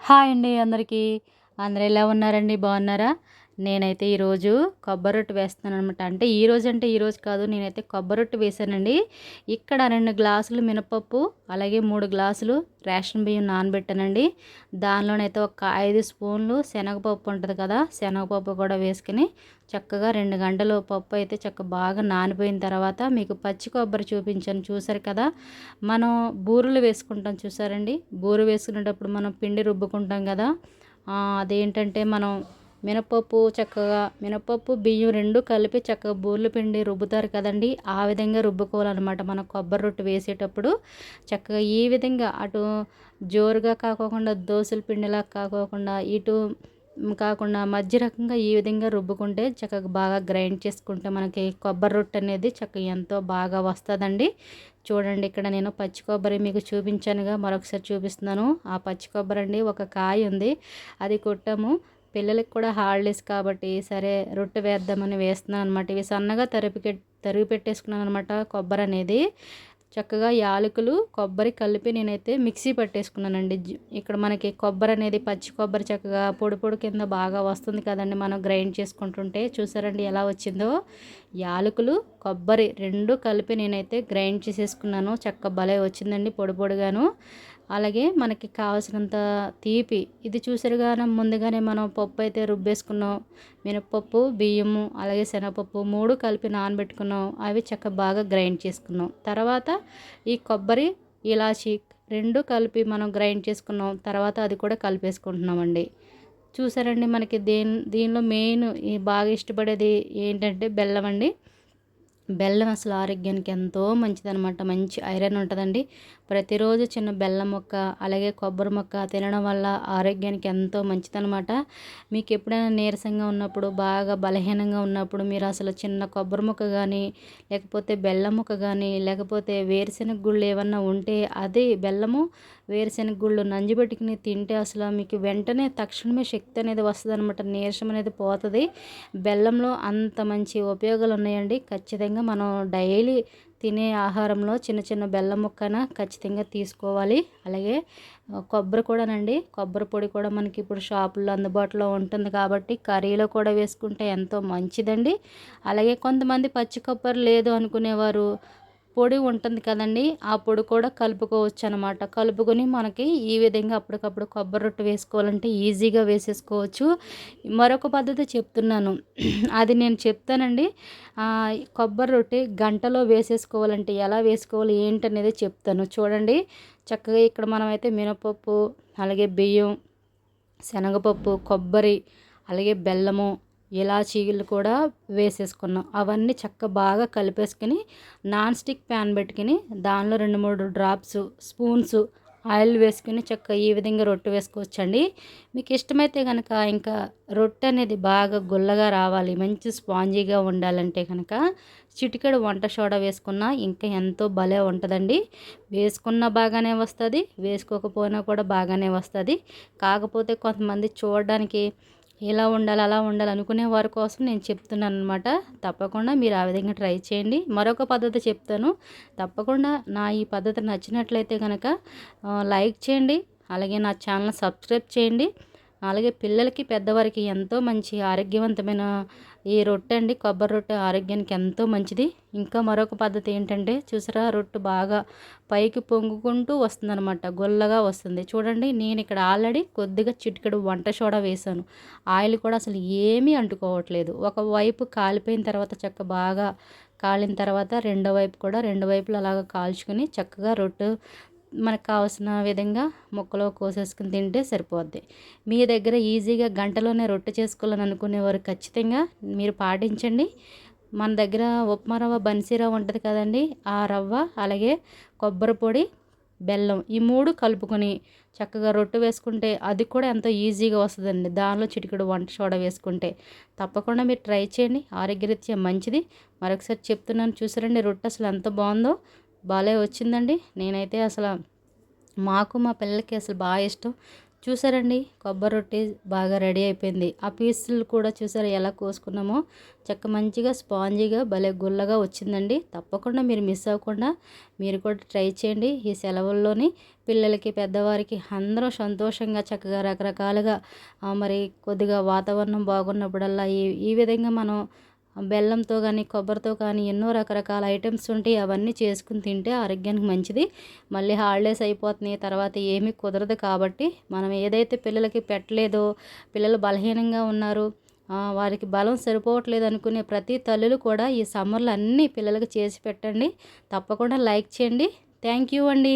Hi అండి అందరికీ. అందరు ఎలా ఉన్నారండి? బాగున్నారా? నేనైతే ఈరోజు కొబ్బరి రొట్టె వేస్తున్నాను అనమాట అంటే ఈరోజు అంటే ఈరోజు కాదు నేనైతే కొబ్బరి రొట్టె వేసానండి ఇక్కడ రెండు గ్లాసులు మినపప్పు అలాగే మూడు గ్లాసులు రేషన్ బియ్యం నానబెట్టానండి. దానిలోనైతే ఒక ఐదు స్పూన్లు శనగపప్పు ఉంటుంది కదా శనగపప్పు కూడా వేసుకుని చక్కగా రెండు గంటలు పప్పు అయితే చక్క బాగా నానిపోయిన తర్వాత మీకు పచ్చి కొబ్బరి చూపించాను చూసారు కదా. మనం బూరెలు వేసుకుంటాం చూసారండి బూరె వేసుకునేటప్పుడు మనం పిండి రుబ్బుకుంటాం కదా. అదేంటంటే మనం మినపప్పు చక్కగా మినపప్పు బియ్యం రెండు కలిపి చక్కగా బూర్లు పిండి రుబ్బుతారు కదండి. ఆ విధంగా రుబ్బుకోవాలన్నమాట. మనం కొబ్బరి రొట్టె వేసేటప్పుడు చక్కగా ఈ విధంగా అటు జోరుగా కాకోకుండా దోశల పిండిలా కాకోకుండా ఇటు కాకుండా మధ్య రకంగా ఈ విధంగా రుబ్బుకుంటే చక్కగా బాగా గ్రైండ్ చేసుకుంటే మనకి కొబ్బరి రొట్టె అనేది చక్కగా ఎంతో బాగా వస్తుందండి. చూడండి ఇక్కడ నేను పచ్చి కొబ్బరి మీకు చూపించానుగా మరొకసారి చూపిస్తున్నాను. ఆ పచ్చి కొబ్బరి అండి ఒక కాయ ఉంది. అది కొట్టాము. పిల్లలకి కూడా హాలిడేస్ కాబట్టి సరే రొట్టె వేద్దామని వేస్తున్నాను అనమాట ఇవి సన్నగా తరిపి తరిగి పెట్టేసుకున్నాను అనమాట కొబ్బరి అనేది. చక్కగా యాలకులు కొబ్బరి కలిపి నేనైతే మిక్సీ పట్టేసుకున్నానండి. ఇక్కడ మనకి కొబ్బరి అనేది పచ్చి కొబ్బరి చక్కగా పొడి పొడి కింద బాగా వస్తుంది కదండి మనం గ్రైండ్ చేసుకుంటుంటే. చూసారండి ఎలా వచ్చిందో? యాలకులు కొబ్బరి రెండు కలిపి నేనైతే గ్రైండ్ చేసేసుకున్నాను. చక్క భలే వచ్చిందండి పొడి పొడిగాను. అలాగే మనకి కావాల్సినంత తీపి. ఇది చూసారుగానే ముందుగానే మనం పప్పు అయితే రుబ్బేసుకున్నాం. మినపప్పు బియ్యము అలాగే శనగపప్పు మూడు కలిపి నానబెట్టుకున్నాం. అవి చక్క బాగా గ్రైండ్ చేసుకున్నాం. తర్వాత ఈ కొబ్బరి ఇలాచి రెండు కలిపి మనం గ్రైండ్ చేసుకున్నాం. తర్వాత అది కూడా కలిపేసుకుంటున్నామండి. చూసారండి మనకి దేని దీనిలో మెయిన్ బాగా ఇష్టపడేది ఏంటంటే బెల్లం అండి. బెల్లం అసలు ఆరోగ్యానికి ఎంతో మంచిదనమాట మంచి ఐరన్ ఉంటుందండి. ప్రతిరోజు చిన్న బెల్లం మొక్క అలాగే కొబ్బరి మొక్క తినడం వల్ల ఆరోగ్యానికి ఎంతో మంచిదనమాట మీకు ఎప్పుడైనా నీరసంగా ఉన్నప్పుడు బాగా బలహీనంగా ఉన్నప్పుడు మీరు అసలు చిన్న కొబ్బరి మొక్క కానీ లేకపోతే బెల్లం మొక్క కానీ లేకపోతే వేరుశెనగ గుళ్ళు ఏమన్నా ఉంటే అది బెల్లము వేరుశెనగ గుళ్ళు నంజిబెట్టుకుని తింటే అసలు మీకు వెంటనే తక్షణమే శక్తి అనేది వస్తుంది అనమాట నీరసం అనేది పోతుంది. బెల్లంలో అంత మంచి ఉపయోగాలు ఉన్నాయండి ఖచ్చితంగా మనం డైలీ తినే ఆహారంలో చిన్న చిన్న బెల్లం ముక్కన ఖచ్చితంగా తీసుకోవాలి. అలాగే కొబ్బరి కూడానండి. కొబ్బరి పొడి కూడా మనకి ఇప్పుడు షాపుల్లో అందుబాటులో ఉంటుంది కాబట్టి కర్రీలో కూడా వేసుకుంటే ఎంతో మంచిదండి. అలాగే కొంతమంది పచ్చి కొబ్బరి లేదు అనుకునేవారు పొడి ఉంటుంది కదండి ఆ పొడి కూడా కలుపుకోవచ్చు అనమాట కలుపుకొని మనకి ఈ విధంగా అప్పటికప్పుడు కొబ్బరి రొట్టె వేసుకోవాలంటే ఈజీగా వేసేసుకోవచ్చు. మరొక పద్ధతి చెప్తున్నాను. అది నేను చెప్తానండి కొబ్బరి రొట్టె గంటలో వేసేసుకోవాలంటే ఎలా వేసుకోవాలి ఏంటనేది చెప్తాను. చూడండి చక్కగా ఇక్కడ మనమైతే మినపప్పు అలాగే బియ్యం శనగపప్పు కొబ్బరి అలాగే బెల్లము ఇలాచీలు కూడా వేసేసుకున్నాం. అవన్నీ చక్క బాగా కలిపేసుకుని నాన్ స్టిక్ ప్యాన్ పెట్టుకుని దానిలో రెండు మూడు డ్రాప్స్ స్పూన్స్ ఆయిల్ వేసుకుని చక్క ఈ విధంగా రొట్టె వేసుకోవచ్చండి. మీకు ఇష్టమైతే కనుక ఇంకా రొట్టె అనేది బాగా గుల్లగా రావాలి మంచి స్పాంజీగా ఉండాలంటే కనుక చిటికెడు వంట సోడా వేసుకున్నా ఇంకా ఎంతో భలే ఉంటుందండి. వేసుకున్నా బాగానే వస్తుంది వేసుకోకపోయినా కూడా బాగానే వస్తుంది. కాకపోతే కొంతమంది చూడడానికి ఇలా ఉండాలి అలా ఉండాలి అనుకునే వారి కోసం నేను చెప్తున్నాను అనమాట తప్పకుండా మీరు ఆ విధంగా ట్రై చేయండి. మరొక పద్ధతి చెప్తాను. తప్పకుండా నా ఈ పద్ధతి నచ్చినట్లయితే కనుక లైక్ చేయండి. అలాగే నా ఛానల్ సబ్స్క్రైబ్ చేయండి. అలాగే పిల్లలకి పెద్దవారికి ఎంతో మంచి ఆరోగ్యవంతమైన ఈ రొట్టె అండి కొబ్బరి రొట్టె ఆరోగ్యానికి ఎంతో మంచిది. ఇంకా మరొక పద్ధతి ఏంటంటే చూసారా రొట్టె బాగా పైకి పొంగుకుంటూ వస్తుందనమాట గొల్లగా వస్తుంది. చూడండి నేను ఇక్కడ ఆల్రెడీ కొద్దిగా చిటికెడు వంట సోడా వేశాను. ఆయిల్ కూడా అసలు ఏమీ అంటుకోవట్లేదు. ఒకవైపు కాలిపోయిన తర్వాత చక్క బాగా కాలిన తర్వాత రెండో వైపు కూడా రెండు వైపులు అలాగ కాల్చుకొని చక్కగా రొట్టె మనకు కావాల్సిన విధంగా ముక్కలో కోసేసుకుని తింటే సరిపోద్ది. మీ దగ్గర ఈజీగా గంటలోనే రొట్టె చేసుకోవాలని అనుకునేవారు ఖచ్చితంగా మీరు పాటించండి. మన దగ్గర ఉప్మా రవ్వ బన్సీ రవ్వ ఉంటుంది కదండి ఆ రవ్వ అలాగే కొబ్బరి పొడి బెల్లం ఈ మూడు కలుపుకొని చక్కగా రొట్టె వేసుకుంటే అది కూడా ఎంతో ఈజీగా వస్తుందండి. దానిలో చిటికెడు వంట సోడా వేసుకుంటే తప్పకుండా మీరు ట్రై చేయండి. ఆరోగ్యరీత్యా మంచిది. మరొకసారి చెప్తున్నాను చూసారండి రొట్టె అసలు ఎంత బాగుందో. బాలే వచ్చిందండి. నేనైతే అసలు మాకు మా పిల్లలకి అసలు బాగా ఇష్టం. చూసారండి కొబ్బరి రొట్టె బాగా రెడీ అయిపోయింది. ఆ పీసులు కూడా చూసారు ఎలా కోసుకున్నామో? చక్క మంచిగా స్పాంజీగా భలే గుల్లగా వచ్చిందండి. తప్పకుండా మీరు మిస్ అవ్వకుండా మీరు కూడా ట్రై చేయండి ఈ సెలవుల్లోని. పిల్లలకి పెద్దవారికి అందరూ సంతోషంగా చక్కగా రకరకాలుగా మరి కొద్దిగా వాతావరణం బాగున్నప్పుడల్లా ఈ ఈ విధంగా మనం బెల్లంతో కానీ కొబ్బరితో కానీ ఎన్నో రకరకాల ఐటమ్స్ ఉంటాయి అవన్నీ చేసుకుని తింటే ఆరోగ్యానికి మంచిది. మళ్ళీ హాలిడేస్ అయిపోతున్నాయి తర్వాత ఏమీ కుదరదు కాబట్టి మనం ఏదైతే పిల్లలకి పెట్టలేదో పిల్లలు బలహీనంగా ఉన్నారు వారికి బలం సరిపోవట్లేదు అనుకునే ప్రతి తల్లులు కూడా ఈ సమ్మర్లు అన్నీ పిల్లలకి చేసి పెట్టండి. తప్పకుండా లైక్ చేయండి. థ్యాంక్ యూ అండి.